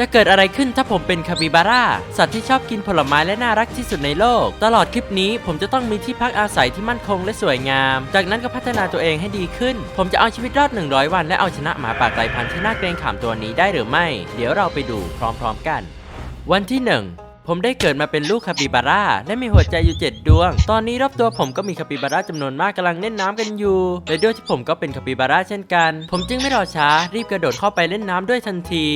จะเกิดอะไรขึ้นถ้าผมเป็นคาปิบาร่าสัตว์ที่ชอบกินผลไม้และน่ารักที่สุดในโลก ตลอดคลิปนี้ผมจะต้องมีที่พักอาศัยที่มั่นคงและสวยงาม จากนั้นก็พัฒนาตัวเองให้ดีขึ้น ผมจะเอาชีวิตรอด 100 วัน และเอาชนะหมาป่าไกลพันธุ์ที่น่าเกรงขามตัวนี้ได้หรือไม่ เดี๋ยวเราไปดูพร้อมๆกัน วันที่ 1 ผมได้เกิดมาเป็นลูกคาปิบาร่าและมีหัวใจอยู่ 7 ดวง ตอนนี้รอบตัวผมก็มีคาปิบาร่าจำนวนมากกำลังเล่นน้ำกันอยู่ และด้วยที่ผมก็เป็นคาปิบาร่าเช่นกัน ผมจึงไม่รอช้ารีบกระโดดเข้าไปเล่นน้ำด้วยทันที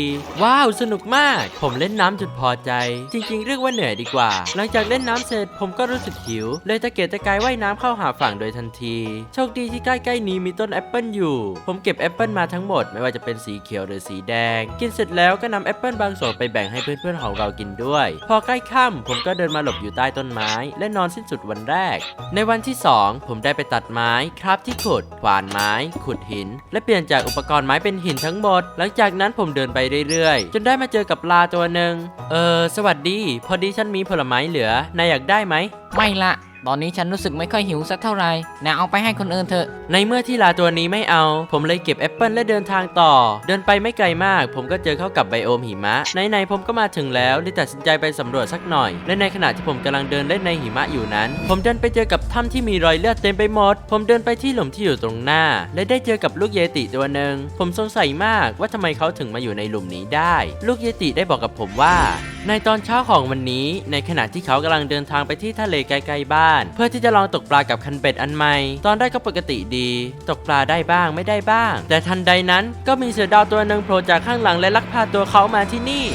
ว้าว สนุกมาก ผมเล่นน้ำจนพอใจ จริง ๆ เรียกว่าเหนื่อยดีกว่า หลังจากเล่นน้ำเสร็จผมก็รู้สึกหิว เลยตะเกียกตะกายว่ายน้ำเข้าหาฝั่งโดยทันที โชคดีที่ใกล้ๆนี้มีต้นแอปเปิลอยู่ ผมเก็บแอปเปิลมาทั้งหมดไม่ว่าจะเป็นสีเขียวหรือสีแดง กินเสร็จแล้วก็นำแอปเปิลบางส่วนไปแบ่งให้เพื่อนๆของเรากินด้วยพออใกล้ค่ำผมก็เดินมาหลบอยู่ใต้ต้นไม้ และนอนสิ้นสุดวันแรก ในวันที่ 2 ผมได้ไปตัดไม้คราบที่ขุดขวานไม้ ขุดหิน และเปลี่ยนจากอุปกรณ์ไม้เป็นหินทั้งหมด หลังจากนั้นผมเดินไปเรื่อยๆ จนได้มาเจอกับปลาตัวหนึ่งเออสวัสดี พอดีฉันมีผลไม้เหลือนายอยากได้ไหมไม่ละ ตอนนี้ฉันรู้สึกไม่ค่อยหิวสักเท่าไหร่นะเอาไปให้คนอื่นเถอะ ในเมื่อที่ลาตัวนี้ไม่เอา ผมเลยเก็บแอปเปิลและเดินทางต่อ เดินไปไม่ไกลมาก ผมก็เจอเข้ากับไบโอมหิมะ ไหนๆผมก็มาถึงแล้วเลยตัดสินใจไปสำรวจสักหน่อย และในขณะที่ผมกำลังเดินเล่นในหิมะอยู่นั้น ผมเดินไปเจอกับถ้ำที่มีรอยเลือดเต็มไปหมด ผมเดินไปที่หลุมที่อยู่ตรงหน้า และได้เจอกับลูกเยติตัวหนึ่ง ผมสงสัยมากว่าทำไมเขาถึงมาอยู่ในหลุมนี้ได้ ลูกเยติได้บอกกับผมว่า ในตอนเช้าของวันนี้ ในขณะที่เขากำลังเดินทางไปที่ทะเลไกลๆบ้านเพื่อที่จะลองตกปลากับคันเบ็ดอันใหม่ ตอนแรกก็ปกติดี ตกปลาได้บ้างไม่ได้บ้าง แต่ทันใดนั้นก็มีเสือดาวตัวหนึ่งโผล่จากข้างหลังและลักพาตัวเขามาที่นี่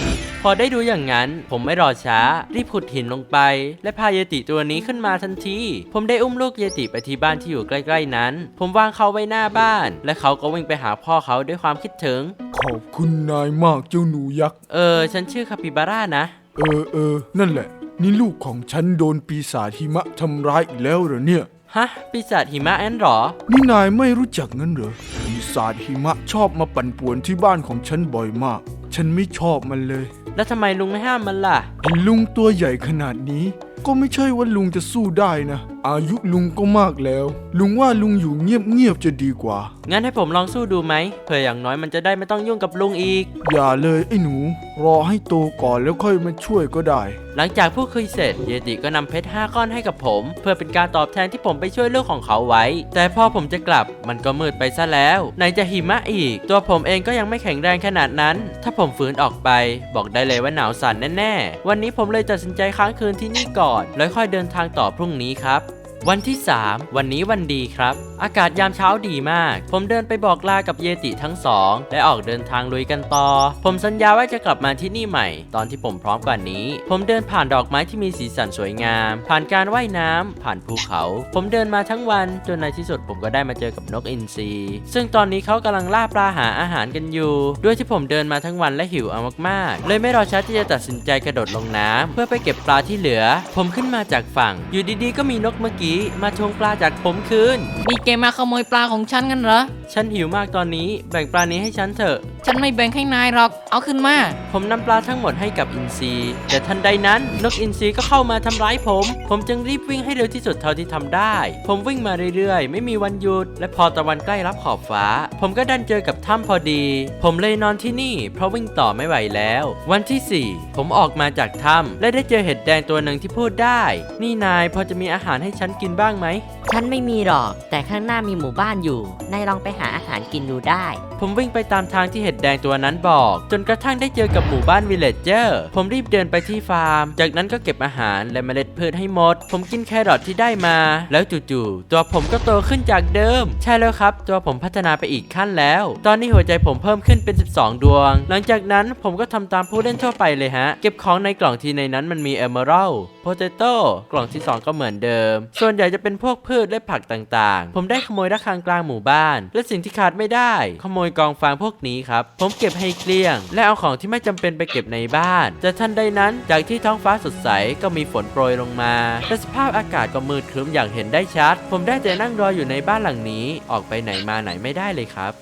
พอได้ดูอย่างนั้น ผมไม่รอช้า รีบขุดหินลงไป และพาเยติตัวนี้ขึ้นมาทันที ผมได้อุ้มลูกเยติไปที่บ้านที่อยู่ใกล้ ๆ นั้น ผมวางเขาไว้หน้าบ้าน และเขาก็วิ่งไปหาพ่อเขาด้วยความคิดถึง ขอบคุณนายมากเจ้าหนูยักษ์ เออ ฉันชื่อคาปิบาร่านะ เออเออนั่นแหละ นี่ลูกของฉันโดนปีศาจหิมะทำร้ายอีกแล้วเหรอเนี่ย ฮะ ปีศาจหิมะแอนหรอ นี่นายไม่รู้จักงั้นเหรอ ปีศาจหิมะชอบมาปั่นป่วนที่บ้านของฉันบ่อยมาก ฉันไม่ชอบมันเลย แล้วทำไมลุงไม่ห้ามมันล่ะเห็นลุงตัวใหญ่ขนาดนี้ ก็ไม่ใช่ว่าลุงจะสู้ได้นะ อายุลุงก็มากแล้ว ลุงว่าลุงอยู่เงียบๆจะดีกว่า งั้นให้ผมลองสู้ดูไหมเผื่ออย่างน้อยมันจะได้ไม่ต้องยุ่งกับลุงอีก อย่าเลยไอ้หนู รอให้โตก่อนแล้วค่อยมาช่วยก็ได้ หลังจากพูดคุยเสร็จ เยติก็นำเพชร5ก้อนให้กับผม เพื่อเป็นการตอบแทนที่ผมไปช่วยลูกของเขาไว้ แต่พอผมจะกลับมันก็มืดไปซะแล้วไหนจะหิมะอีก ตัวผมเองก็ยังไม่แข็งแรงขนาดนั้น ถ้าผมฝืนออกไป บอกได้เลยว่าหนาวสั่นแน่ๆวันนี้ผมเลยตัดสินใจค้างคืนที่นี่ก่อน แล้วค่อยเดินทางต่อพรุ่งนี้ครับ วันที่ 3 วันนี้วันดีครับ อากาศยามเช้าดีมาก ผมเดินไปบอกลากับเยติทั้งสองและออกเดินทางลุยกันต่อ ผมสัญญาว่าจะกลับมาที่นี่ใหม่ ตอนที่ผมพร้อมกว่านี้ ผมเดินผ่านดอกไม้ที่มีสีสันสวยงาม ผ่านการว่ายน้ำผ่านภูเขา ผมเดินมาทั้งวันจนในที่สุดผมก็ได้มาเจอกับนกอินทรีซึ่งตอนนี้เขากำลังล่าปลาหาอาหารกันอยู่ ด้วยที่ผมเดินมาทั้งวันและหิวเอามากๆ เลยไม่รอช้าที่จะตัดสินใจกระโดดลงน้ำเพื่อไปเก็บปลาที่เหลือ ผมขึ้นมาจากฝั่ง อยู่ดีๆ ก็มีนกเมื่อกี้มาทวงปลาจากผมคืน นี่แกมาขโมยปลาของฉันกันเหรอ ฉันหิวมากตอนนี้แบ่งปลานี้ให้ฉันเถอะ ฉันไม่แบ่งให้นายหรอก เอาขึ้นมา ผมนำปลาทั้งหมดให้กับอินซีแต่ทันใดนั้นนกอินทรีก็เข้ามาทำร้ายผม ผมจึงรีบวิ่งให้เร็วที่สุดเท่าที่ทำได้ ผมวิ่งมาเรื่อยๆ ไม่มีวันหยุด และพอตะวันใกล้รับขอบฟ้า ผมก็ดันเจอกับถ้ำพอดี ผมเลยนอนที่นี่ เพราะวิ่งต่อไม่ไหวแล้ว วันที่ 4 ผมออกมาจากถ้ำและได้เจอเห็ดแดงตัวหนึ่งที่พูดได้ นี่นายพอจะมีอาหารให้ฉันกินบ้างไหม ฉันไม่มีหรอก แต่ข้างหน้ามีหมู่บ้านอยู่ นายลองไปหาอาหารกินดูได้ ผมวิ่งไปตามทางที่เห็ดแดงตัวนั้นบอก จนกระทั่งได้เจอกับหมู่บ้านวิลเลจเจอร์ผมรีบเดินไปที่ฟาร์ม จากนั้นก็เก็บอาหารและเมล็ดพืชให้หมด ผมกินแครอทที่ได้มา แล้วจู่ๆตัวผมก็โตขึ้นจากเดิม ใช่แล้วครับ ตัวผมพัฒนาไปอีกขั้นแล้ว ตอนนี้หัวใจผมเพิ่มขึ้นเป็น 12 ดวง หลังจากนั้นผมก็ทำตามผู้เล่นทั่วไปเลยฮะ เก็บของในกล่องที่ในนั้นมันมีเอเมอรัลโพเตโต้กล่องที่ 2 ก็เหมือนเดิม ส่วนใหญ่จะเป็นพวกพืชและผักต่างๆ ผมได้ขโมยระฆังกลางหมู่บ้าน และสิ่งที่ขาดไม่ได้ ขโมยกองฟางพวกนี้ครับ ผมเก็บให้เกลี้ยง และเอาของที่ไม่จำเป็นไปเก็บในบ้าน แต่ทันใดนั้นจากที่ท้องฟ้าสดใสก็มีฝนโปรยลงมาและสภาพอากาศก็มืดครึ้มอย่างเห็นได้ชัด ผมได้แต่นั่งรออยู่ในบ้านหลังนี้ ออกไปไหนมาไหนไม่ได้เลยครับ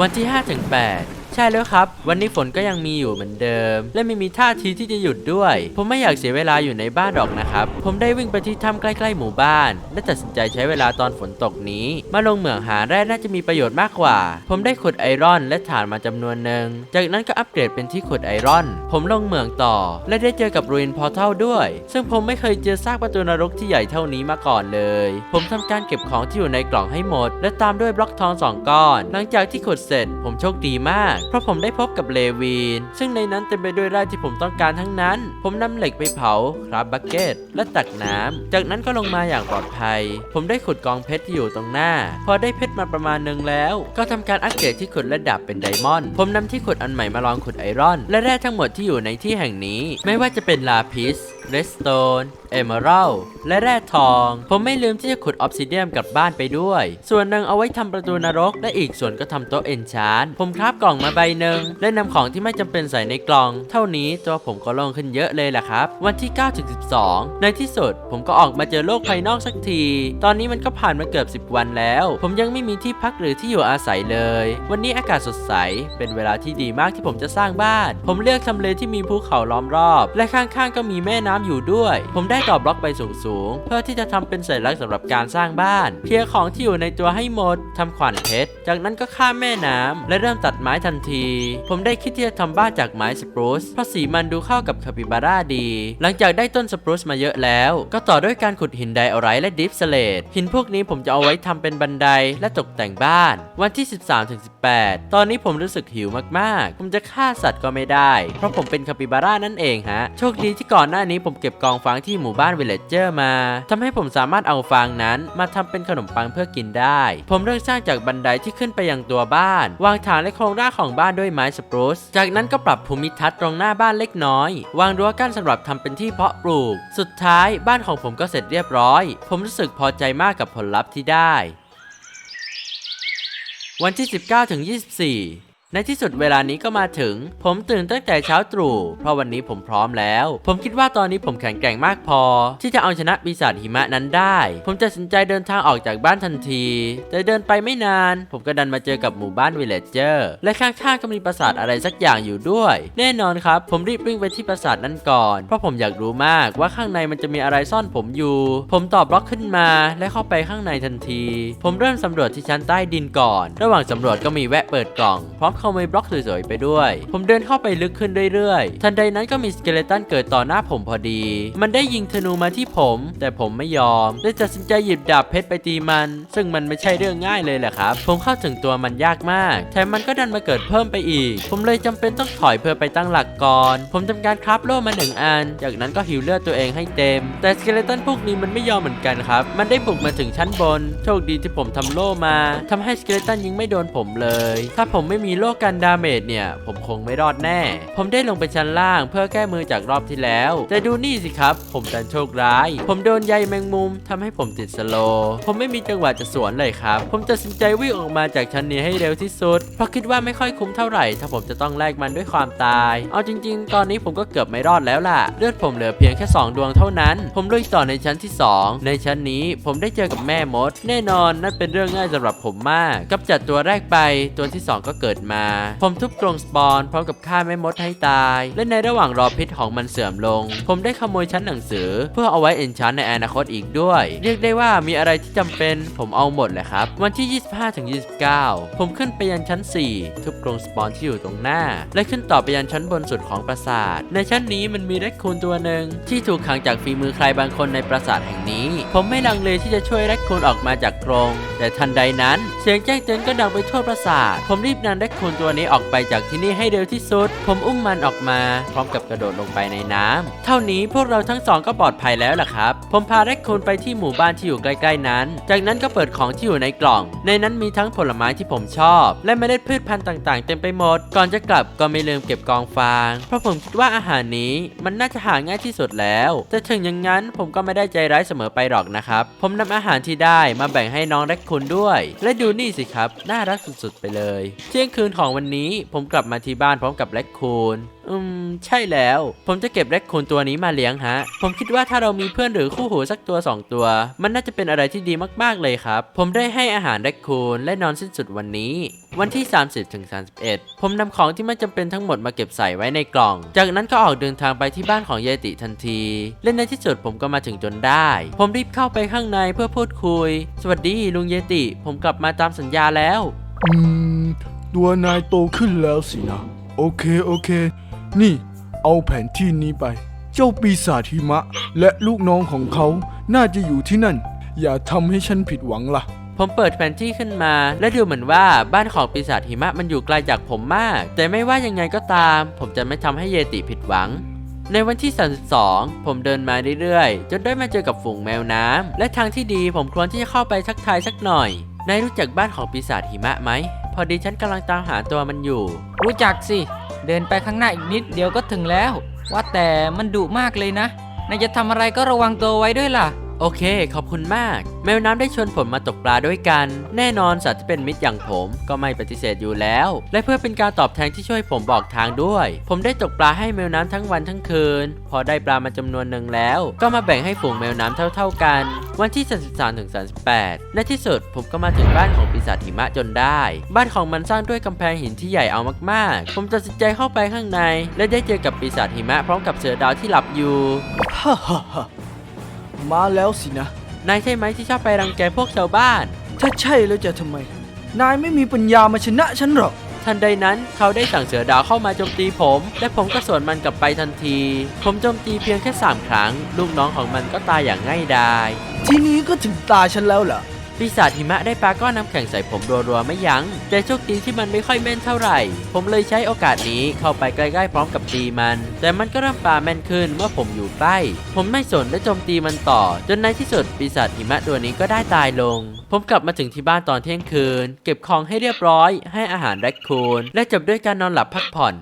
วันที่5ถึง8 ใช่แล้วครับ วันนี้ฝนก็ยังมีอยู่เหมือนเดิม และไม่มีท่าทีที่จะหยุดด้วย ผมไม่อยากเสียเวลาอยู่ในบ้านหรอกนะครับ ผมได้วิ่งไปที่ถ้ำใกล้ๆหมู่บ้าน และตัดสินใจใช้เวลาตอนฝนตกนี้ มาลงเหมืองหาแร่น่าจะมีประโยชน์มากกว่า ผมได้ขุดไอรอนและถ่านมาจำนวนหนึ่ง จากนั้นก็อัปเกรดเป็นที่ขุดไอรอน ผมลงเหมืองต่อ และได้เจอกับรูอินพอร์ทัลด้วย ซึ่งผมไม่เคยเจอซากประตูนรกที่ใหญ่เท่านี้มาก่อนเลย ผมทำการเก็บของที่อยู่ในกล่องให้หมด และตามด้วยบล็อกทองสองก้อน หลังจากที่ขุดเสร็จ ผมโชคดีมากเพราะผมได้พบกับเลวีน ซึ่งในนั้นเต็มไปด้วยแร่ที่ผมต้องการทั้งนั้น ผมนำเหล็กไปเผาครับบักเก็ตและตักน้ำจากนั้นก็ลงมาอย่างปลอดภัย ผมได้ขุดกองเพชรที่อยู่ตรงหน้า พอได้เพชรมาประมาณหนึ่งแล้ว ก็ทำการอัปเกรดที่ขุดและดับเป็นไดมอนด์ผมนำที่ขุดอันใหม่มาลองขุดไอรอน และแร่ทั้งหมดที่อยู่ในที่แห่งนี้ ไม่ว่าจะเป็นลาพิสเรสโตนเอเมอรัลและแร่ทอง ผมไม่ลืมที่จะขุดออฟซิเดียมกลับบ้านไปด้วย ส่วนหนึ่งเอาไว้ทำประตูนรก และอีกส่วนก็ทำโต๊ะเอนชานผมคราบกล่องมาใบหนึ่งและนำของที่ไม่จำเป็นใส่ในกล่อง เท่านี้ตัวผมก็โล่งขึ้นเยอะเลยแหละครับ วันที่9ถึง12 ในที่สุด ผมก็ออกมาเจอโลกภายนอกสักที ตอนนี้มันก็ผ่านมาเกือบ 10 วันแล้ว ผมยังไม่มีที่พักหรือที่อยู่อาศัยเลย วันนี้อากาศสดใส เป็นเวลาที่ดีมากที่ผมจะสร้างบ้าน ผมเลือกทำเลที่มีภูเขาล้อมรอบ และข้างๆก็มีแม่น้ำอยู่ด้วย ผมได้ต่อบล็อกไปสูงๆ เพื่อที่จะทำเป็นสัญลักษณ์สำหรับการสร้างบ้าน เคลียร์ของที่อยู่ในตัวให้หมดทำขวานเพชร จากนั้นก็ข้ามแม่น้ำและเริ่มตัดไม้ทันที ผมได้คิดที่จะทำบ้านจากไม้สปรูซเพราะสีมันดูเข้ากับคาปิบาร่าดี หลังจากได้ต้นสปรูซมาเยอะแล้ว ก็ต่อด้วยการขุดหินไดออไรและดิฟสเลตหินพวกนี้ผมจะเอาไว้ทำเป็นบันไดและตกแต่งบ้าน วันที่ 13-18 ตอนนี้ผมรู้สึกหิวมากๆ ผมจะฆ่าสัตว์ก็ไม่ได้ เพราะผมเป็นคาปิบาร่านั่นเองฮะ โชคดีที่ก่อนหน้านี้ผมเก็บกองฟางที่หมู่บ้านวิลเลจเจอร์มาทำให้ผมสามารถเอาฟางนั้นมาทำเป็นขนมปังเพื่อกินได้ ผมเริ่มสร้างจากบันไดที่ขึ้นไปยังตัวบ้าน วางฐานและโครงร่างของบ้านด้วยไม้สปรูซจากนั้นก็ปรับภูมิทัศน์ตรงหน้าบ้านเล็กน้อย วางรั้วกั้นสำหรับทำเป็นที่เพาะปลูก สุดท้ายบ้านของผมก็เสร็จเรียบร้อย ผมรู้สึกพอใจมากกับผลลัพธ์ที่ได้ วันที่ 19ถึง24 ในที่สุดเวลานี้ก็มาถึง ผมตื่นตั้งแต่เช้าตรู่เพราะวันนี้ผมพร้อมแล้ว ผมคิดว่าตอนนี้ผมแข็งแกร่งมากพอ ที่จะเอาชนะปีศาจหิมะนั้นได้ ผมจะตัดสินใจเดินทางออกจากบ้านทันที แต่เดินไปไม่นาน ผมก็ดันมาเจอกับหมู่บ้านวิลเลจเจอร์และข้างๆก็มีปราสาทอะไรสักอย่างอยู่ด้วย แน่นอนครับ ผมรีบวิ่งไปที่ปราสาทนั้นก่อน เพราะผมอยากรู้มากว่าข้างในมันจะมีอะไรซ่อนผมอยู่ ผมตอบบล็อกขึ้นมาและเข้าไปข้างในทันที ผมเริ่มสำรวจที่ชั้นใต้ดินก่อน ระหว่างสำรวจก็มีแวะเปิดกล่อง พร้อมขโมยบล็อกสวยๆไปด้วย ผมเดินเข้าไปลึกขึ้นเรื่อยๆ ทันใดนั้นก็มีสเกเลตันเกิดต่อหน้าผมพอดี มันได้ยิงธนูมาที่ผม แต่ผมไม่ยอมเลยตัดสินใจหยิบดาบเพชรไปตีมัน ซึ่งมันไม่ใช่เรื่องง่ายเลยแหละครับ ผมเข้าถึงตัวมันยากมาก แถมมันก็ดันมาเกิดเพิ่มไปอีก ผมเลยจำเป็นต้องถอยเพื่อไปตั้งหลักก่อน ผมทำการคราฟโล่มาหนึ่งอัน จากนั้นก็หิวเลือดตัวเองให้เต็ม แต่สเกเลตันพวกนี้มันไม่ยอมเหมือนกันครับ มันได้บุกมาถึงชั้นบน โชคดีที่ผมทำโล่มาทำให้สเกเลตันยิงไม่โดนผมเลย ถ้าผมไม่มีโโล่กันดาเมจเนี่ย ผมคงไม่รอดแน่ ผมได้ลงไปชั้นล่างเพื่อแก้มือจากรอบที่แล้ว แต่ดูนี่สิครับ ผมดันโชคร้าย ผมโดนใยแมงมุมทำให้ผมติดสโล ผมไม่มีจังหวะจะสวนเลยครับ ผมตัดสินใจวิ่งออกมาจากชั้นนี้ให้เร็วที่สุด เพราะคิดว่าไม่ค่อยคุ้มเท่าไหร่ ถ้าผมจะต้องแลกมันด้วยความตาย เอาจริง ๆ ตอนนี้ผมก็เกือบไม่รอดแล้วล่ะ เลือดผมเหลือเพียงแค่2ดวงเท่านั้น ผมลุยต่อในชั้นที่ 2 ในชั้นนี้ผมได้เจอกับแม่มด แน่นอนนั่นเป็นเรื่องง่ายสำหรับผมมาก กับจัดตัวแรกไปตัวที่ 2 ก็เกิดมาผมทุบกรงสปอนพร้อมกับฆ่าแม่มดให้ตาย และในระหว่างรอพิษของมันเสื่อมลง ผมได้ขโมยชั้นหนังสือ เพื่อเอาไว้เอนชานในอนาคตอีกด้วย เรียกได้ว่ามีอะไรที่จำเป็นผมเอาหมดแหละครับ วันที่ 25ถึง29 ผมขึ้นไปยันชั้น 4 ทุบกรงสปอนที่อยู่ตรงหน้า และขึ้นต่อไปยันชั้นบนสุดของปราสาท ในชั้นนี้มันมีแรคคูนตัวหนึ่งที่ถูกขังจากฝีมือใครบางคนในปราสาทแห่งนี้ ผมไม่ลังเลที่จะช่วยแรคคูนออกมาจากกรง แต่ทันใดนั้น เสียงแจ้งเตือนก็ดังไปทั่วปราสาท ผมรีบนำแรคคูนตัวนี้ออกไปจากที่นี่ให้เร็วที่สุด ผมอุ้มมันออกมา พร้อมกับกระโดดลงไปในน้ำเท่านี้พวกเราทั้งสองก็ปลอดภัยแล้วล่ะครับ ผมพาแรคคูนไปที่หมู่บ้านที่อยู่ใกล้ ๆ นั้น จากนั้นก็เปิดของที่อยู่ในกล่อง ในนั้นมีทั้งผลไม้ที่ผมชอบ และเมล็ดพืชพันธุ์ต่างๆ เต็มไปหมด ก่อนจะกลับก็ไม่ลืมเก็บกองฟาง เพราะผมคิดว่าอาหารนี้มันน่าจะหาง่ายที่สุดแล้วแต่ถึงอย่างนั้นผมก็ไม่ได้ใจร้ายเสมอไปหรอกนะครับ ผมนำอาหารที่ได้มาแบ่งให้น้องแรคคูนด้วย และดูนี่สิครับ น่ารักสุดๆไปเลย เที่ยงคืนของวันนี้ผมกลับมาที่บ้านพร้อมกับแรคคูน อืม ใช่แล้ว ผมจะเก็บแรคคูนตัวนี้มาเลี้ยงฮะ ผมคิดว่าถ้าเรามีเพื่อนหรือคู่หูสักตัวสองตัว มันน่าจะเป็นอะไรที่ดีมากๆเลยครับ ผมได้ให้อาหารแรคคูนและนอนสิ้นสุดวันนี้ วันที่ 30ถึง31 ผมนำของที่ไม่จำเป็นทั้งหมดมาเก็บใส่ไว้ในกล่อง จากนั้นก็ออกเดินทางไปที่บ้านของเยติทันที และในที่สุดผมก็มาถึงจนได้ ผมรีบเข้าไปข้างในเพื่อพูดคุย สวัสดีลุงเยติ ผมกลับมาตามสัญญาแล้ว อืม ตัวนายโตขึ้นแล้วสินะ โอเค โอเค นี่ เอาแผนที่นี้ไป เจ้าปีศาจหิมะ และลูกน้องของเขาน่าจะอยู่ที่นั่น อย่าทำให้ฉันผิดหวังล่ะ ผมเปิดแผนที่ขึ้นมา และดูเหมือนว่าบ้านของปีศาจหิมะมันอยู่ไกลจากผมมาก แต่ไม่ว่ายังไงก็ตาม ผมจะไม่ทำให้เยติผิดหวัง ในวันที่ 32 ผมเดินมาเรื่อยๆ จนได้มาเจอกับฝูงแมวน้ำและทางที่ดีผมควรที่จะเข้าไปทักทายสักหน่อยนายรู้จักบ้านของปีศาจหิมะไหม พอดีฉันกำลังตามหาตัวมันอยู่ รู้จักสิ เดินไปข้างหน้าอีกนิดเดียวก็ถึงแล้ว ว่าแต่มันดุมากเลยนะนายจะทำอะไรก็ระวังตัวไว้ด้วยล่ะ โอเค ขอบคุณมาก แมวน้ำได้ชวนผมมาตกปลาด้วยกัน แน่นอนสัตว์ที่เป็นมิตรอย่างผมก็ไม่ปฏิเสธอยู่แล้ว และเพื่อเป็นการตอบแทนที่ช่วยผมบอกทางด้วย ผมได้ตกปลาให้แมวน้ำทั้งวันทั้งคืน พอได้ปลามาจำนวนหนึ่งแล้ว ก็มาแบ่งให้ฝูงแมวน้ำเท่า ๆกัน วันที่ 33ถึง38ในที่สุดผมก็มาถึงบ้านของปีศาจหิมะจนได้ บ้านของมันสร้างด้วยกำแพงหินที่ใหญ่เอามากๆ ผมตัดสินใจเข้าไปข้างใน และได้เจอกับปีศาจหิมะพร้อมกับเสือดาวที่หลับอยู่ฮ่าฮ่า มาแล้วสินะ นายใช่ไหมที่ชอบไปรังแกพวกชาวบ้าน ถ้าใช่แล้วจะทำไม นายไม่มีปัญญามาชนะฉันหรอก ทันใดนั้นเขาได้สั่งเสือดาวเข้ามาโจมตีผม และผมก็สวนมันกลับไปทันที ผมโจมตีเพียงแค่3ครั้ง ลูกน้องของมันก็ตายอย่างง่ายดาย ทีนี้ก็ถึงตาฉันแล้วล่ะ ปีศาจหิมะได้ปาก้อนน้ำแข็งใส่ผมรัวๆไม่ยัง้งแต่โชคดีที่มันไม่ค่อยแม่นเท่าไหร่ ผมเลยใช้โอกาสนี้เข้าไปใกล้ๆพร้อมกับตีมัน แต่มันก็เริ่มปาแม่นขึ้นเมื่อผมอยู่ใกล้ผมไม่สนและโจมตีมันต่อ จนในที่สุดปีศาจหิมะตัวนี้ก็ได้ตายลง ผมกลับมาถึงที่บ้านตอนเที่ยงคืน เก็บของให้เรียบร้อย ให้อาหารแรคคูนและจบด้วยการนอนหลับพักผ่อน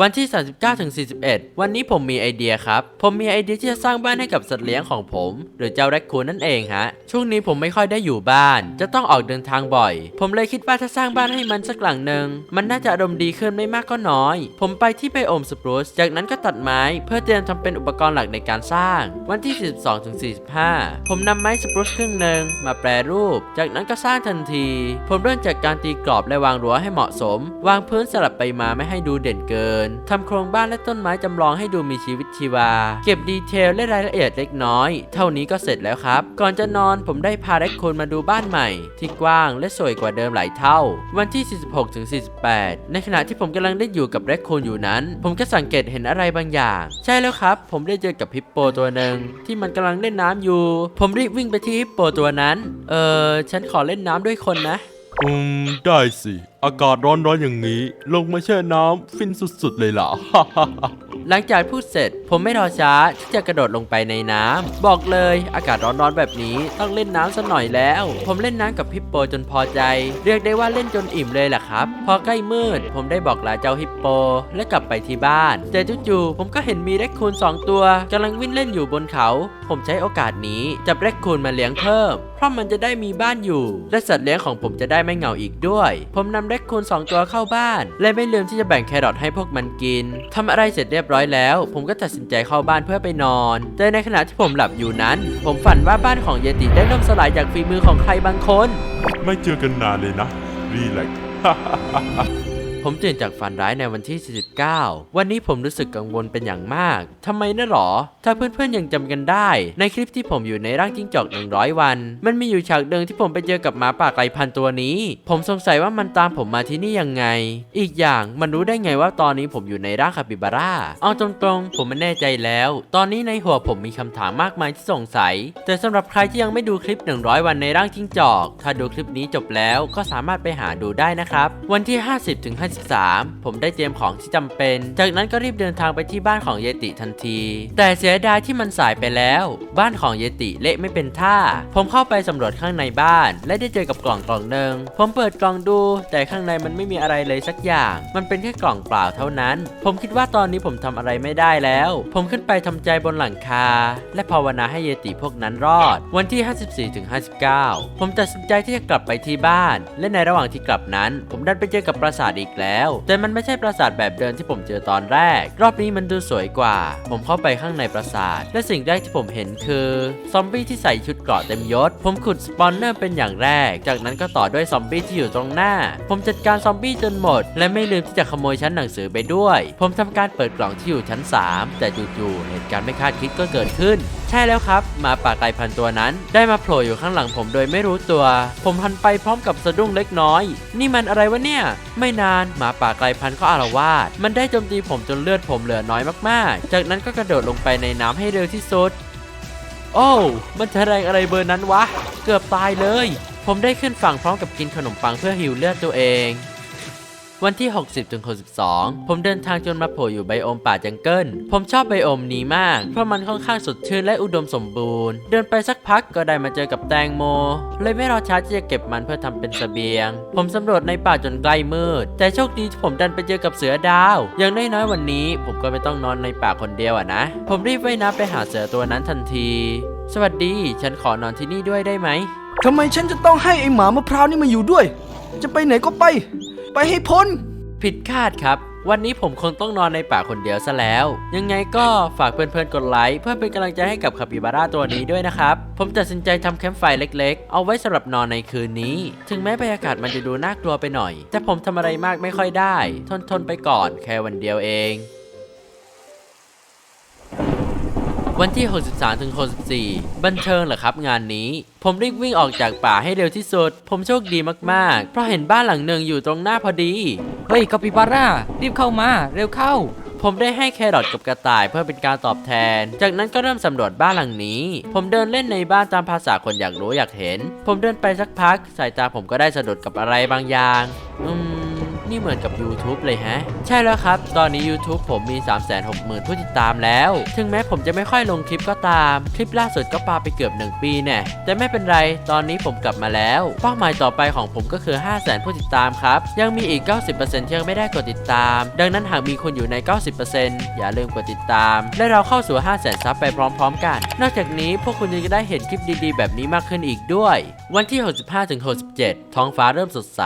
วันที่ 39ถึง41 วันนี้ผมมีไอเดียครับ ผมมีไอเดียที่จะสร้างบ้านให้กับสัตว์เลี้ยงของผม หรือเจ้าแรคคูนนั่นเองฮะ ช่วงนี้ผมไม่ค่อยได้อยู่บ้าน จะต้องออกเดินทางบ่อย ผมเลยคิดว่าถ้าสร้างบ้านให้มันสักหลังหนึ่ง มันน่าจะอารมณ์ดีขึ้นไม่มากก็น้อย ผมไปที่ไบโอมสปรูซ จากนั้นก็ตัดไม้เพื่อเตรียมทำเป็นอุปกรณ์หลักในการสร้าง วันที่ 42ถึง45 ผมนำไม้สปรูซครึ่งหนึ่งมาแปรรูป จากนั้นก็สร้างทันที ผมเริ่มจากการตีกรอบและวางรั้วให้เหมาะสม วางพื้นสลับไปมาไม่ให้ดูเด่นเกินทำโครงบ้านและต้นไม้จำลองให้ดูมีชีวิตชีวา เก็บดีเทลและรายละเอียดเล็กน้อย เท่านี้ก็เสร็จแล้วครับ ก่อนจะนอนผมได้พาแรคคูนมาดูบ้านใหม่ ที่กว้างและสวยกว่าเดิมหลายเท่า วันที่ 46ถึง48 ในขณะที่ผมกำลังได้อยู่กับแรคคูนอยู่นั้น ผมก็สังเกตเห็นอะไรบางอย่าง ใช่แล้วครับ ผมได้เจอกับฮิปโปตัวหนึ่งที่มันกำลังเล่นน้ำอยู่ ผมรีบวิ่งไปที่ฮิปโปตัวนั้น เออฉันขอเล่นน้ำด้วยคนนะ อืม ได้สิ อากาศร้อนๆอย่างนี้ ลงมาแช่น้ำฟินสุดๆเลยล่ะ หลังจากพูดเสร็จ ผมไม่รอช้าที่จะกระโดดลงไปในน้ำบอกเลยอากาศร้อนๆแบบนี้ต้องเล่นน้ำสักหน่อยแล้ว ผมเล่นน้ำกับฮิปโปจนพอใจ เรียกได้ว่าเล่นจนอิ่มเลยแหละครับ พอใกล้มืด ผมได้บอกลาเจ้าฮิปโป และกลับไปที่บ้าน แต่จู่ๆผมก็เห็นมีแรคคูนสองตัวกำลังวิ่งเล่นอยู่บนเขา ผมใช้โอกาสนี้จับแรคคูนมาเลี้ยงเพิ่ม เพราะมันจะได้มีบ้านอยู่ และสัตว์เลี้ยงของผมจะได้ไม่เหงาอีกด้วย ผมนำแรคคูนสองตัวเข้าบ้าน และไม่ลืมที่จะแบ่งแครอทให้พวกมันกินทำอะไรเสร็จเรียบร้อยแล้ว ผมก็ตัดสินใจเข้าบ้านเพื่อไปนอน แต่ในขณะที่ผมหลับอยู่นั้น ผมฝันว่าบ้านของเยติได้ล่มสลายจากฝีมือของใครบางคน ไม่เจอกันนานเลยนะรีแลกซ์ ผมตื่นจากฝันร้ายในวันที่ 49 วันนี้ผมรู้สึกกังวลเป็นอย่างมาก ทำไมนะหรอ ถ้าเพื่อนๆยังจำกันได้ ในคลิปที่ผมอยู่ในร่างจิ้งจอก 100 วัน มันมีอยู่ฉากเดิมงที่ผมไปเจอกับหมาป่าไกลพันตัวนี้ ผมสงสัยว่ามันตามผมมาที่นี่ยังไง อีกอย่างมันรู้ได้ไงว่าตอนนี้ผมอยู่ในร่างคาปิบาร่า เอาตรงๆ ผมไม่แน่ใจแล้ว ตอนนี้ในหัวผมมีคำถามมากมายที่สงสัย แต่สำหรับใครที่ยังไม่ดูคลิป 100 วันในร่างจิ้งจอก ถ้าดูคลิปนี้จบแล้วก็สามารถไปหาดูได้นะครับ วันที่ 50-50 13 ผมได้เตรียมของที่จำเป็น จากนั้นก็รีบเดินทางไปที่บ้านของเยติทันที แต่เสียดายที่มันสายไปแล้ว บ้านของเยติเละไม่เป็นท่า ผมเข้าไปสำรวจข้างในบ้าน และได้เจอกับกล่องกล่องหนึ่งผมเปิดกล่องดู แต่ข้างในมันไม่มีอะไรเลยสักอย่าง มันเป็นแค่กล่องเปล่าเท่านั้น ผมคิดว่าตอนนี้ผมทำอะไรไม่ได้แล้ว ผมขึ้นไปทำใจบนหลังคา และภาวนาให้เยติพวกนั้นรอด วันที่ 54-59 ผมตัดสินใจที่จะกลับไปที่บ้าน และในระหว่างที่กลับนั้น ผมดันไปเจอกับปราสาทอีกแล้วแล้ว แต่มันไม่ใช่ปราสาทแบบเดิมที่ผมเจอตอนแรก รอบนี้มันดูสวยกว่า ผมเข้าไปข้างในปราสาท และสิ่งแรกที่ผมเห็นคือซอมบี้ที่ใส่ชุดเกราะเต็มยศ ผมขุดสปอนเนอร์เป็นอย่างแรก จากนั้นก็ต่อด้วยซอมบี้ที่อยู่ตรงหน้า ผมจัดการซอมบี้จนหมด และไม่ลืมที่จะขโมยชั้นหนังสือไปด้วย ผมทำการเปิดกล่องที่อยู่ชั้น 3 แต่จู่ๆเหตุการณ์ไม่คาดคิดก็เกิดขึ้น ใช่แล้วครับหมาป่าไกลพันตัวนั้น ได้มาโผล่อยู่ข้างหลังผมโดยไม่รู้ตัว ผมหันไปพร้อมกับสะดุ้งเล็กน้อย นี่มันอะไรวะเนี่ย ไม่นานหมาป่าไกลพันธุ์ก็อารวาสมันได้โจมตีผมจนเลือดผมเหลือน้อยมากๆ จากนั้นก็กระโดดลงไปในน้ำให้เร็วที่สุด โอ้มันจะแรงอะไรเบอร์นั้นวะ เกือบตายเลย ผมได้ขึ้นฝั่งพร้อมกับกินขนมปังเพื่อหิวเลือดตัวเอง วันที่ 60ถึง62 ผมเดินทางจนมาโผล่อยู่ไบโอมป่าจังเกิล ผมชอบไบโอมนี้มาก เพราะมันค่อนข้างสดชื่นและอุดมสมบูรณ์ เดินไปสักพักก็ได้มาเจอกับแตงโม เลยไม่รอช้าที่จะเก็บมันเพื่อทำเป็นเสบียง ผมสำรวจในป่าจนใกล้มืด แต่โชคดีที่ผมดันไปเจอกับเสือดาว อย่างน้อยๆวันนี้ ผมก็ไม่ต้องนอนในป่าคนเดียวอะนะ ผมรีบว่ายน้ำไปหาเสือตัวนั้นทันที สวัสดี ฉันขอนอนที่นี่ด้วยได้ไหมทำไมฉันจะต้องให้ไอหมามะพร้าวนี่มาอยู่ด้วย จะไปไหนก็ไป ไปให้พ้น ผิดคาดครับ วันนี้ผมคงต้องนอนในป่าคนเดียวซะแล้ว ยังไงก็ฝากเพื่อนๆกดไลค์เพื่อเป็นกำลังใจให้กับคาปิบาร่าตัวนี้ด้วยนะครับ ผมตัดสินใจทำแคมป์ไฟเล็กๆ เอาไว้สำหรับนอนในคืนนี้ ถึงแม้บรรยากาศมันจะดูน่ากลัวไปหน่อย แต่ผมทำอะไรมากไม่ค่อยได้ ทนทนๆไปก่อนแค่วันเดียวเอง วันที่ 63ถึง64 บันเทิงเหรอครับงานนี้ ผมรีบวิ่งออกจากป่าให้เร็วที่สุด ผมโชคดีมากๆ เพราะเห็นบ้านหลังหนึ่งอยู่ตรงหน้าพอดี เฮ้ยคาปิบาร่า รีบเข้ามา เร็วเข้า ผมได้ให้แครอทกับกระต่ายเพื่อเป็นการตอบแทน จากนั้นก็เริ่มสำรวจบ้านหลังนี้ ผมเดินเล่นในบ้านตามภาษาคนอยากรู้อยากเห็น ผมเดินไปสักพัก สายตาผมก็ได้สะดุดกับอะไรบางอย่าง อืม นี่เหมือนกับ YouTube เลยฮะ ใช่แล้วครับ ตอนนี้ YouTube ผมมี 360,000 ผู้ติดตามแล้ว ถึงแม้ผมจะไม่ค่อยลงคลิปก็ตาม คลิปล่าสุดก็ปาไปเกือบ 1 ปีแน่แต่ไม่เป็นไรตอนนี้ผมกลับมาแล้วเป้าหมายต่อไปของผมก็คือ 500,000 ผู้ติดตามครับ ยังมีอีก 90%ที่ยังไม่ได้กดติดตาม ดังนั้นหากมีคุณอยู่ใน 90%อย่าลืมกดติดตาม และเราเข้าสู่ 500,000ซับไปพร้อม ๆ กัน นอกจากนี้พวกคุณยังจะได้เห็นคลิปดีๆ แบบนี้มากขึ้นอีกด้วยวันที่ 65ถึง67 ท้องฟ้าเริ่มสดใส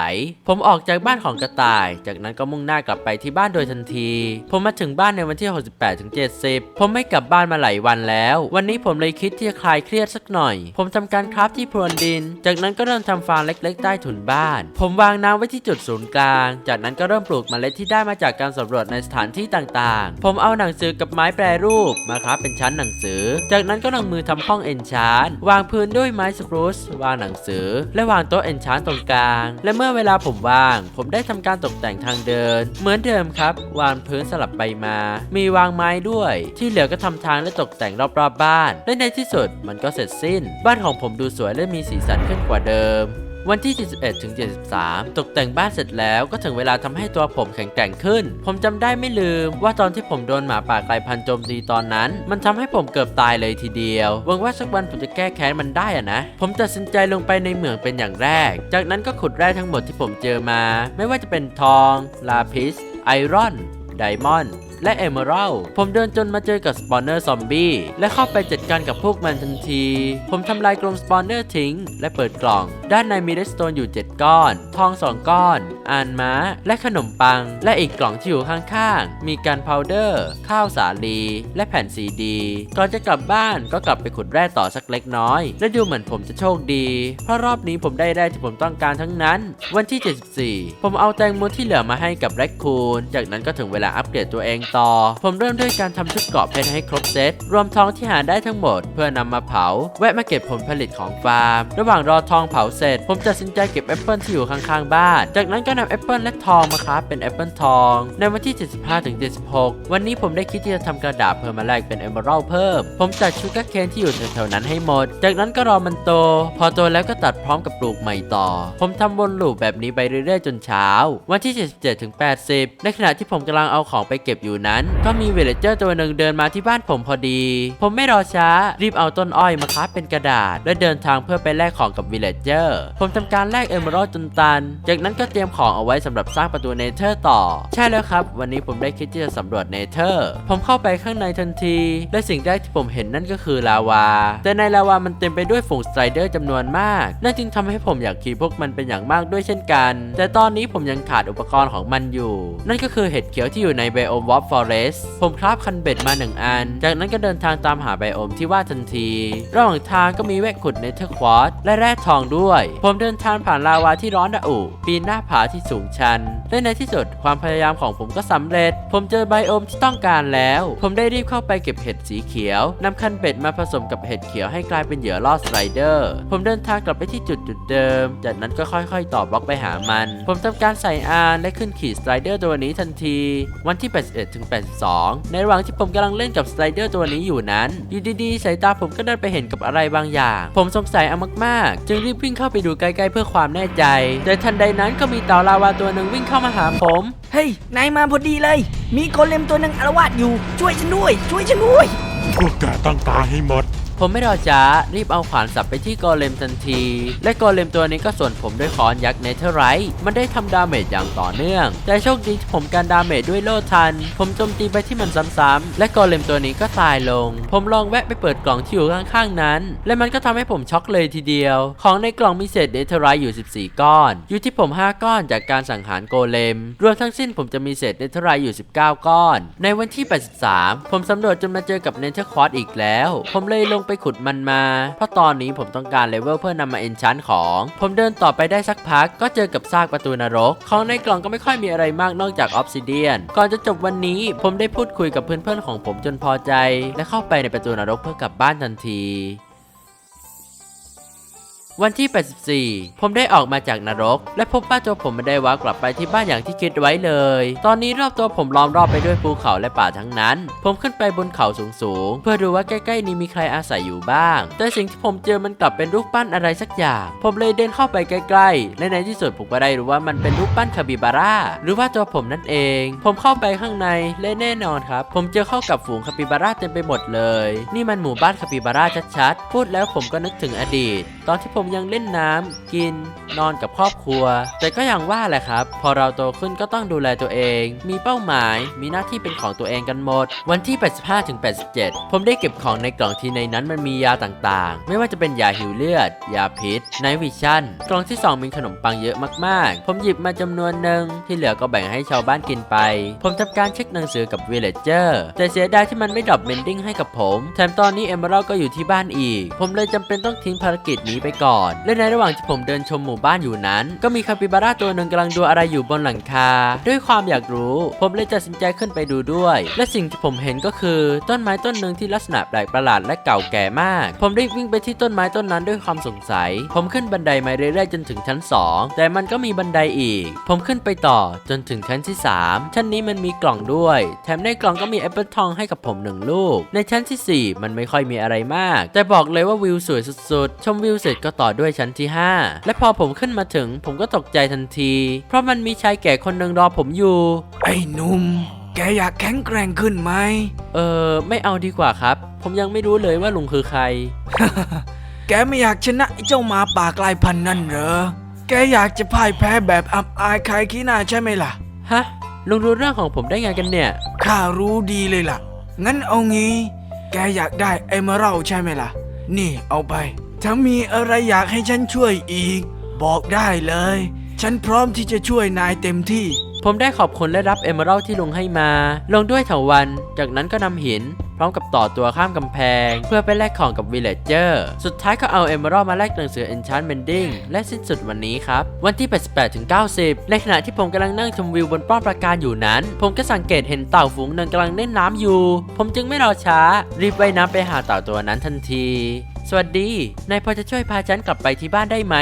ผมออกจากบ้านของกระต่าย จากนั้นก็มุ่งหน้ากลับไปที่บ้านโดยทันที ผมมาถึงบ้านในวันที่ 68ถึง70 ผมไม่กลับบ้านมาหลายวันแล้ว วันนี้ผมเลยคิดที่จะคลายเครียดสักหน่อย ผมทำการคราฟที่พรวนดิน จากนั้นก็เริ่มทำฟาร์มเล็ก ๆ ใต้ถุนบ้าน ผมวางน้ำไว้ที่จุดศูนย์กลาง จากนั้นก็เริ่มปลูกเมล็ดที่ได้มาจากการสำรวจในสถานที่ต่างๆ ผมเอาหนังสือกับไม้แปรรูปมาครับเป็นชั้นหนังสือ จากนั้นก็ลงมือทำห้องเอนชานวางพื้นด้วยไม้สปรูซวางหนังสือ และวางโต๊ะเอนชานตรงกลาง และเมื่อเวลาผมว่าง ผมได้ทำการตกแต่งทางเดิน เหมือนเดิมครับ วางพื้นสลับไปมา มีวางไม้ด้วย ที่เหลือก็ทำทางและตกแต่งรอบๆบบ้าน และในที่สุดมันก็เสร็จสิ้น บ้านของผมดูสวยและมีสีสันขึ้นกว่าเดิม วันที่ 71ถึง73 ตกแต่งบ้านเสร็จแล้วก็ถึงเวลาทำให้ตัวผมแข็งแกร่งขึ้น ผมจำได้ไม่ลืมว่าตอนที่ผมโดนหมาป่ากลายพันธุ์โจมตีตอนนั้น มันทำให้ผมเกือบตายเลยทีเดียวหวังว่าสักวันผมจะแก้แค้นมันได้อะนะ ผมตัดสินใจลงไปในเหมืองเป็นอย่างแรก จากนั้นก็ขุดแร่ทั้งหมดที่ผมเจอมา ไม่ว่าจะเป็นทอง ลาพิส ไอรอน ไดมอนด์ และเอเมอรัลผมเดินจนมาเจอกับสปอนเนอร์ซอมบี้และเข้าไปจัดการกับพวกมันทันที ผมทำลายกรงสปอนเนอร์ทิ้ง และเปิดกล่อง ด้านในมีเรสโตนอยู่ 7 ก้อน ทอง 2 ก้อน อ่านม้า และขนมปัง และอีกกล่องที่อยู่ข้างๆ มีการพาวเดอร์ ข้าวสาลี และแผ่นซีดี ก่อนจะกลับบ้านก็กลับไปขุดแร่ต่อสักเล็กน้อย และดูเหมือนผมจะโชคดี เพราะรอบนี้ผมได้แร่ที่ผมต้องการทั้งนั้น วันที่ 74 ผมเอาแตงโมที่เหลือมาให้กับแร็คคูน จากนั้นก็ถึงเวลาอัปเกรดตัวเองต่อ ผมเริ่มด้วยการทำชุดเกราะเพชรให้ครบเซต รวมทองที่หาได้ทั้งหมด เพื่อนำมาเผา แวะมาเก็บผลผลิตของฟาร์ม ระหว่างรอทองเผาเสร็จ ผมตัดสินใจเก็บแอปเปิลที่อยู่ข้างๆบ้าน จากนั้นก็นำแอปเปิลและทองมาคราฟเป็นแอปเปิลทอง ในวันที่ 75ถึง76 วันนี้ผมได้คิดที่จะทำกระดาษเพิ่มมาแลกเป็นเอมเบอรัลเพิ่ม ผมตัดชูการ์เคนที่อยู่แถวๆนั้นให้หมด จากนั้นก็รอมันโต พอโตแล้วก็ตัดพร้อมกับปลูกใหม่ต่อ ผมทำวนลูปแบบนี้ไปเรื่อยๆจนเช้า วันที่ 77ถึง80 ในขณะที่ผมกำลังเอาของไปเก็บอยู่นั้น ก็มีเวลเจอร์ตัวหนึ่งเดินมาที่บ้านผมพอดี ผมไม่รอช้า รีบเอาต้นอ้อยมาคัดเป็นกระดาษ และเดินทางเพื่อไปแลกของกับวิลเลเจอร์ ผมทำการแลกเอเมอรัลจนตัน จากนั้นก็เตรียมของเอาไว้สำหรับสร้างประตูเนเธอร์ต่อ ใช่แล้วครับ วันนี้ผมได้คิดที่จะสำรวจเนเธอร์ ผมเข้าไปข้างในทันที และสิ่งแรกที่ผมเห็นนั่นก็คือลาวา แต่ในลาวามันเต็มไปด้วยฝูงสไตรเดอร์จำนวนมาก นั่นจึงทำให้ผมอยากขี่พวกมันเป็นอย่างมากด้วยเช่นกัน แต่ตอนนี้ผมยังขาดอุปกรณ์ของมันอยู่ นั่นก็คือเห็ดเขียวที่อยู่ในไบโอมวอฟฟอเรสผมคราบคันเบ็ดมาหนึ่งอัน จากนั้นก็เดินทางตามหาไบโอมที่ว่าทันที ระหว่างทางก็มีแวะขุดเนเธอร์ควอตและแร่ทองด้วย ผมเดินทางผ่านลาวาที่ร้อนระอุปีนหน้าผาที่สูงชัน และในที่สุดความพยายามของผมก็สำเร็จ ผมเจอไบโอมที่ต้องการแล้ว ผมได้รีบเข้าไปเก็บเห็ดสีเขียวนำคันเบ็ดมาผสมกับเห็ดเขียวให้กลายเป็นเหยื่อล่อสไลเดอร์ ผมเดินทางกลับไปที่จุดจุดเดิม จากนั้นก็ค่อยๆต่อบล็อกไปหามัน ผมทำการใส่อานและขึ้นขี่สไลเดอร์ตัวนี้ทันที วันที่ 81ถึง82 ในระหว่างที่ผมกำลังเล่นกับสไลเดอร์ตัวนี้อยู่นั้น อยู่ดีๆสายตาผมก็เดินไปเห็นกับอะไรบางอย่าง ผมสงสัยเอามากๆ จึงรีบวิ่งเข้าไปดูใกล้ๆเพื่อความแน่ใจ แต่ทันใดนั้นก็มีเต่าลาวาตัวหนึ่งวิ่งเข้ามาหาผม เฮ้ย นายมาพอดีเลย มีโกเลมตัวหนึ่งอารวาสอยู่ ช่วยฉันด้วย ช่วยฉันด้วย พวกแกต้องตายให้หมด ผมไม่รอช้ารีบเอาขวานสับไปที่โกเลมทันที และโกเลมตัวนี้ก็ส่วนผมด้วยค้อนยักษ์เนเธอร์ไรท์มันได้ทำดาเมจอย่างต่อเนื่อง แต่โชคดีที่ผมการดาเมจด้วยโล่ทัน ผมโจมตีไปที่มันซ้ำๆและโกเลมตัวนี้ก็ตายลง ผมลองแวะไปเปิดกล่องที่อยู่ข้างๆนั้น และมันก็ทำให้ผมช็อกเลยทีเดียว ของในกล่องมีเศษเนเธอร์ไรท์อยู่ 14 ก้อน อยู่ที่ผม 5 ก้อนจากการสังหารโกเลม รวมทั้งสิ้นผมจะมีเศษเนเธอร์ไรท์อยู่ 19 ก้อน ในวันที่ 83 ผมสำรวจจนมาเจอกับเนเธอร์ควอตอีกแล้ว ผมเลยลงไปขุดมันมา เพราะตอนนี้ผมต้องการเลเวลเพื่อนำมาเอนชันของ ผมเดินต่อไปได้สักพักก็เจอกับซากประตูนรก ของในกล่องก็ไม่ค่อยมีอะไรมากนอกจากออฟซิเดียน ก่อนจะจบวันนี้ผมได้พูดคุยกับเพื่อนๆของผมจนพอใจ และเข้าไปในประตูนรกเพื่อกลับบ้านทันที วันที่ 84 ผมได้ออกมาจากนรก และพบว่าตัวผมไม่ได้ว้ากลับไปที่บ้านอย่างที่คิดไว้เลย ตอนนี้รอบตัวผมล้อมรอบไปด้วยภูเขาและป่าทั้งนั้น ผมขึ้นไปบนเขาสูงๆ เพื่อดูว่าใกล้ๆนี้มีใครอาศัยอยู่บ้าง แต่สิ่งที่ผมเจอมันกลับเป็นรูปปั้นอะไรสักอย่าง ผมเลยเดินเข้าไปใกล้ๆ และในที่สุดผมก็ได้รู้ว่ามันเป็นรูปปั้นคาบิบาร่าหรือว่าตัวผมนั่นเอง ผมเข้าไปข้างในและแน่นอนครับ ผมเจอเข้ากับฝูงคาปิบาร่าเต็มไปหมดเลย นี่มันหมู่บ้านคาปิบาร่าชัดๆ พูดแล้วผมก็นึกถึงอดีต ตอนที่ผมยังเล่นน้ำกิน นอนกับครอบครัว แต่ก็อย่างว่าแหละครับ พอเราโตขึ้นก็ต้องดูแลตัวเอง มีเป้าหมาย มีหน้าที่เป็นของตัวเองกันหมด วันที่ 85ถึง87 ผมได้เก็บของในกล่องที่ในนั้นมันมียาต่างๆ ไม่ว่าจะเป็นยาหิวเลือด ยาพิษไนวิชั่นกล่องที่ 2 มีขนมปังเยอะมากๆ ผมหยิบมาจำนวนหนึ่งที่เหลือก็แบ่งให้ชาวบ้านกินไป ผมทำการเช็คหนังสือกับวิลเลจเจอร์แต่เสียดายที่มันไม่ดรอปเมนดิ้งให้กับผม แถมตอนนี้เอมเบอร์ก็อยู่ที่บ้านอีก ผมเลยจำเป็นต้องทิ้งภารกิจนี้ไปก่อนและในระหว่างที่ผมเดินชมหมู่บ้านอยู่นั้น ก็มีคาปิบาร่าตัวหนึ่งกำลังดูอะไรอยู่บนหลังคา ด้วยความอยากรู้ ผมเลยตัดสินใจขึ้นไปดูด้วย และสิ่งที่ผมเห็นก็คือ ต้นไม้ต้นหนึ่งที่ลักษณะแปลกประหลาดและเก่าแก่มาก ผมรีบวิ่งไปที่ต้นไม้ต้นนั้นด้วยความสงสัย ผมขึ้นบันไดมาเรื่อยๆจนถึงชั้น 2 แต่มันก็มีบันไดอีก ผมขึ้นไปต่อจนถึงชั้นที่ 3 ชั้นนี้มันมีกล่องด้วย แถมในกล่องก็มีแอปเปิลทองให้กับผมหนึ่งลูก ในชั้นทีสี่4 มันไม่ค่อยมีอะไรมาก แต่บอกเลยว่าวิวสวยสุดๆ ชมวิวเสร็จก็ต่อด้วยชั้นที่ 5 และพอผมขึ้นมาถึง ผมก็ตกใจทันที เพราะมันมีชายแก่คนหนึ่งรอผมอยู่ ไอ้หนุ่ม แกอยากแข็งแกร่งขึ้นไหม เออไม่เอาดีกว่าครับ ผมยังไม่รู้เลยว่าลุงคือใคร แกไม่อยากชนะไอ้เจ้าหมาป่ากลายพันธุ์นั่นเหรอ แกอยากจะพ่ายแพ้แบบอับอายใครขี้หน้าใช่ไหมล่ะ ฮะลุงรู้เรื่องของผมได้ไงกันเนี่ย ข้ารู้ดีเลยล่ะ งั้นเอางี้ แกอยากได้เอเมอรัลใช่ไหมล่ะ นี่เอาไป ถ้ามีอะไรอยากให้ฉันช่วยอีก บอกได้เลย ฉันพร้อมที่จะช่วยนายเต็มที่ ผมได้ขอบคุณและรับเอเมอรัลที่ลุงให้มา ลงด้วยเถาวัน จากนั้นก็นำหิน พร้อมกับต่อตัวข้ามกำแพง เพื่อไปแลกของกับวิลเลจเจอร์ สุดท้ายก็เอาเอเมอรัลมาแลกหนังสือ Enchantmenting และสิ้นสุดวันนี้ครับ วันที่ 88ถึง90 ในขณะที่ผมกำลังนั่งชมวิวบนป้อมปราการอยู่นั้น ผมก็สังเกตเห็นเต่าฝูงหนึ่งกำลังเล่นน้ำอยู่ ผมจึงไม่รอช้า รีบว่ายน้ำไปหาเต่าตัวนั้นทันที สวัสดี นายพอจะช่วยพาฉันกลับไปที่บ้านได้ไหม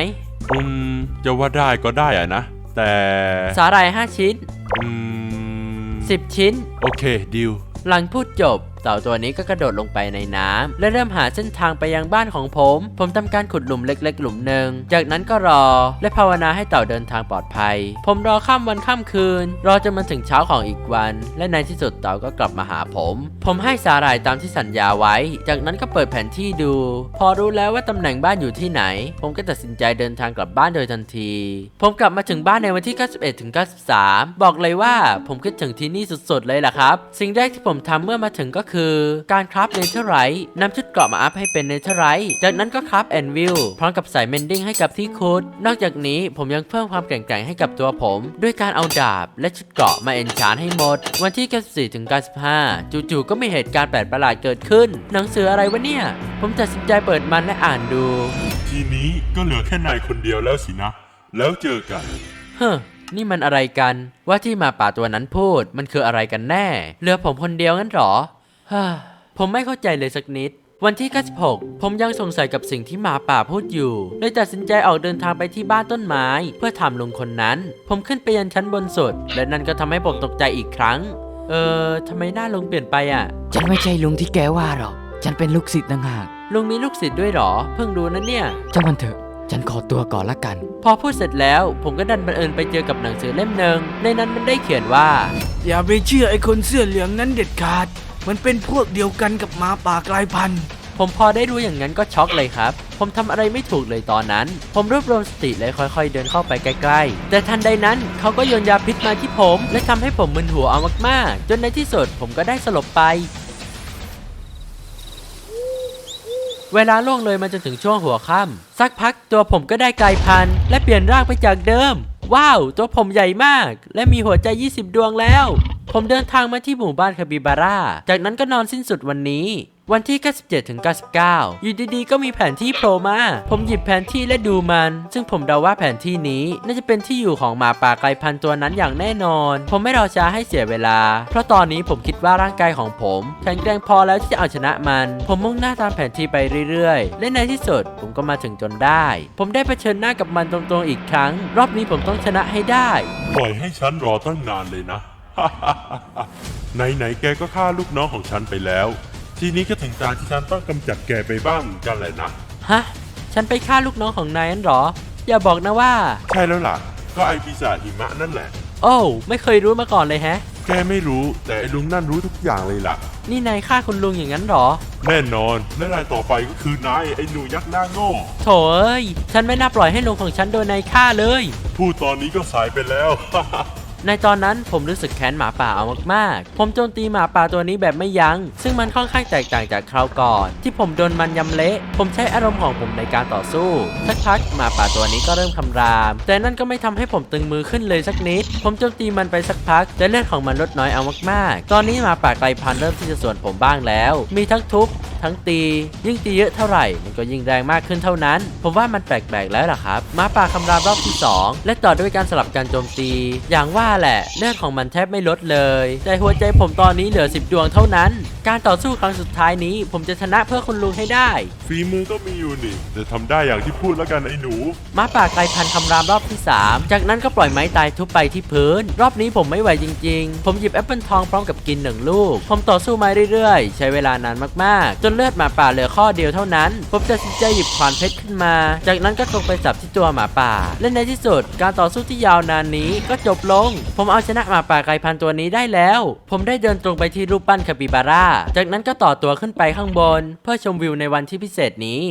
อืม จะว่าได้ก็ได้อะนะ แต่สาหร่าย5ชิ้น อืม 10 ชิ้น โอเคดิว หลังพูดจบเต่าตัวนี้ก็กระโดดลงไปในน้ำและเริ่มหาเส้นทางไปยังบ้านของผม ผมทำการขุดหลุมเล็ก ๆ หลุมหนึ่ง จากนั้นก็รอ และภาวนาให้เต่าเดินทางปลอดภัย ผมรอข้ามวันข้ามคืน รอจนมันถึงเช้าของอีกวัน และในที่สุดเต่าก็กลับมาหาผม ผมให้สาหร่ายตามที่สัญญาไว้ จากนั้นก็เปิดแผนที่ดู พอรู้แล้วว่าตำแหน่งบ้านอยู่ที่ไหน ผมก็ตัดสินใจเดินทางกลับบ้านโดยทันที ผมกลับมาถึงบ้านในวันที่ 91ถึง93 บอกเลยว่าผมคิดถึงที่นี่สุดๆเลยล่ะครับ สิ่งแรกที่ผมทำเมื่อมาถึงก็คือการคราฟเนเธอร์ไรท์นำชุดเกราะมาอัพให้เป็นเนเธอร์ไรท์จากนั้นก็คราฟแอนวิลพร้อมกับใส่เมนดิ้งให้กับที่คุดนอกจากนี้ผมยังเพิ่มความแกร่งๆให้กับตัวผม ด้วยการเอาดาบ และชุดเกราะมาเอนชานให้หมด วันที่94ถึง95จู่ๆก็มีเหตุการณ์แปลกประหลาดเกิดขึ้น หนังสืออะไรวะเนี่ย ผมตัดสินใจเปิดมันและอ่านดู ทีนี้ก็เหลือแค่นายคนเดียวแล้วสินะ แล้วเจอกัน เฮ้อนี่มันอะไรกัน ว่าที่หมาป่าตัวนั้นพูดมันคืออะไรกันแน่ เหลือผมคนเดียวงั้นเหรอ ฮ่าผมไม่เข้าใจเลยสักนิด วันที่ 96 ผมยังสงสัยกับสิ่งที่หมาป่าพูดอยู่เลยตัดสินใจออกเดินทางไปที่บ้านต้นไม้ เพื่อถามลุงคนนั้น ผมขึ้นไปยันชั้นบนสุด และนั่นก็ทำให้ผมตกใจอีกครั้ง เออทำไมหน้าลุงเปลี่ยนไปอะ ฉันไม่ใช่ลุงที่แกว่าหรอก ฉันเป็นลูกศิษย์ต่างหาก ลุงมีลูกศิษย์ด้วยเหรอ เพิ่งรู้นะเนี่ยเจ้ามันเถอะ ฉันขอตัวก่อนละกัน พอพูดเสร็จแล้ว ผมก็ดันบังเอิญไปเจอกับหนังสือเล่มหนึ่งในนั้นมันได้เขียนว่า อย่าไปเชื่อไอ้คนเสื้อเหลืองนั้นเด็ดขาด มันเป็นพวกเดียวกันกับหมาป่ากลายพันธุ์ผมพอได้รู้อย่างนั้นก็ช็อกเลยครับ ผมทำอะไรไม่ถูกเลยตอนนั้น ผมรวบรวมสติและค่อยๆ เดินเข้าไปใกล้ๆ แต่ทันใดนั้นเขาก็โยนยาพิษมาที่ผม และทำให้ผมมึนหัวเอามากๆ จนในที่สุดผมก็ได้สลบไป เวลาล่วงเลยมาจนถึงช่วงหัวค่ำสักพักตัวผมก็ได้กลายพันธุ์และเปลี่ยนร่างไปจากเดิม ว้าว ตัวผมใหญ่มาก และมีหัวใจ 20 ดวงแล้ว ผมเดินทางมาที่หมู่บ้านคาบิบาร่า จากนั้นก็นอนสิ้นสุดวันนี้ วันที่ 97ถึง99 อยู่ดีๆ ก็มีแผนที่โผล่มา ผมหยิบแผนที่และดูมัน ซึ่งผมเดาว่าแผนที่นี้ น่าจะเป็นที่อยู่ของหมาป่าไกลพันตัวนั้นอย่างแน่นอน ผมไม่รอช้าให้เสียเวลา เพราะตอนนี้ผมคิดว่าร่างกายของผมแข็งแกร่งพอแล้วที่จะเอาชนะมัน ผมมุ่งหน้าตามแผนที่ไปเรื่อยๆ และในที่สุดผมก็มาถึงจนได้ ผมได้เผชิญหน้ากับมันตรงๆอีกครั้ง รอบนี้ผมต้องชนะให้ได้ ปล่อยให้ฉันรอตั้งนานเลยนะ ไหนๆแกก็ฆ่าลูกน้องของฉันไปแล้ว ทีนี้ก็ถึงตาที่ฉันต้องกำจัดแกไปบ้างเหมือนกันแหละนะ ฮะ ฉันไปฆ่าลูกน้องของนายนั่นเหรอ อย่าบอกนะว่า ใช่แล้วล่ะ ก็ไอปีศาจหิมะนั่นแหละ โอ้วไม่เคยรู้มาก่อนเลยแฮะ แกไม่รู้แต่ไอ้ลุงนั่นรู้ทุกอย่างเลยล่ะ นี่นายฆ่าคุณลุงอย่างนั้นเหรอ แน่นอนและรายต่อไปก็คือนายไอ้หนูยักษ์หน้าโง่ โถเอ้ย ฉันไม่น่าปล่อยให้ลุงของฉันโดนนายฆ่าเลย พูดตอนนี้ก็สายไปแล้ว ในตอนนั้นผมรู้สึกแค้นหมาป่าเอามากๆ ผมโจมตีหมาป่าตัวนี้แบบไม่ยัง้ง ซึ่งมันค่อนข้างแตกต่างจากคราวก่อน ที่ผมโดนมันยำเละ ผมใช้อารมณ์ของผมในการต่อสู้ สักพักหมาป่าตัวนี้ก็เริ่มคำราม แต่นั่นก็ไม่ทำให้ผมตึงมือขึ้นเลยสักนิด ผมโจมตีมันไปสักพัก แต่เลือดของมันลดน้อยเอามากๆ ตอนนี้หมาป่าไกลพันธุ์เริ่มที่จะสวนผมบ้างแล้ว มีทั้งทุบ ทั้งตี ยิ่งตีเยอะเท่าไหร่ มันก็ยิ่งแรงมากขึ้นเท่านั้น ผมว่ามันแปลกๆแล้วล่ะครับหมาป่าคำรามรอบที่ 2 และต่อด้วยการสลับการโจมตี อย่างว่าแหละเลือดของมันแทบไม่ลดเลย แต่หัวใจผมตอนนี้เหลือ 10 ดวงเท่านั้น การต่อสู้ครั้งสุดท้ายนี้ ผมจะชนะเพื่อคุณลุงให้ได้ฝีมือก็มีอยู่นี่แต่ทำได้อย่างที่พูดแล้วกันไอ้หนูหมาป่าไกลพันธุ์คำรามรอบที่ 3 จากนั้นก็ปล่อยไม้ตายทุบไปที่พื้น รอบนี้ผมไม่ไหวจริง ๆ ผมหยิบแอปเปิลทองพร้อมกับกินหนึ่งลูก ผมต่อสู้มาเรื่อยๆ ใช้เวลานานมากๆจนนเลือดหมาป่าเหลือข้อเดียวเท่านั้นผมตัดสินใจหยิบขวานเพชรขึ้นมา จากนั้นก็ตรงไปสับที่ตัวหมาป่า และในที่สุดการต่อสู้ที่ยาวนานนี้ก็จบลง ผมเอาชนะหมาป่าไกลพันตัวนี้ได้แล้ว ผมได้เดินตรงไปที่รูปปั้นคาปิบาร่า จากนั้นก็ต่อตัวขึ้นไปข้างบน เพื่อชมวิวในวันที่พิเศษนี้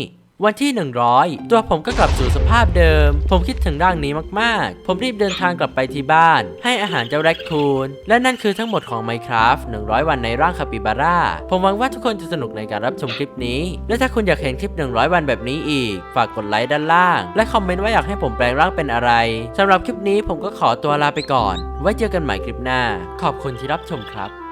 วันที่ 100 ตัวผมก็กลับสู่สภาพเดิม ผมคิดถึงร่างนี้มาก ๆ ผมรีบเดินทางกลับไปที่บ้าน ให้อาหารเจ้าแรคคูน และนั่นคือทั้งหมดของ Minecraft 100 วันในร่างคาปิบาร่า ผมหวังว่าทุกคนจะสนุกในการรับชมคลิปนี้ และถ้าคุณอยากเห็นคลิป 100 วันแบบนี้อีก ฝากกดไลค์ด้านล่าง และคอมเมนต์ว่าอยากให้ผมแปลงร่างเป็นอะไรสำหรับคลิปนี้ผมก็ขอตัวลาไปก่อน ไว้เจอกันใหม่คลิปหน้า ขอบคุณที่รับชมครับ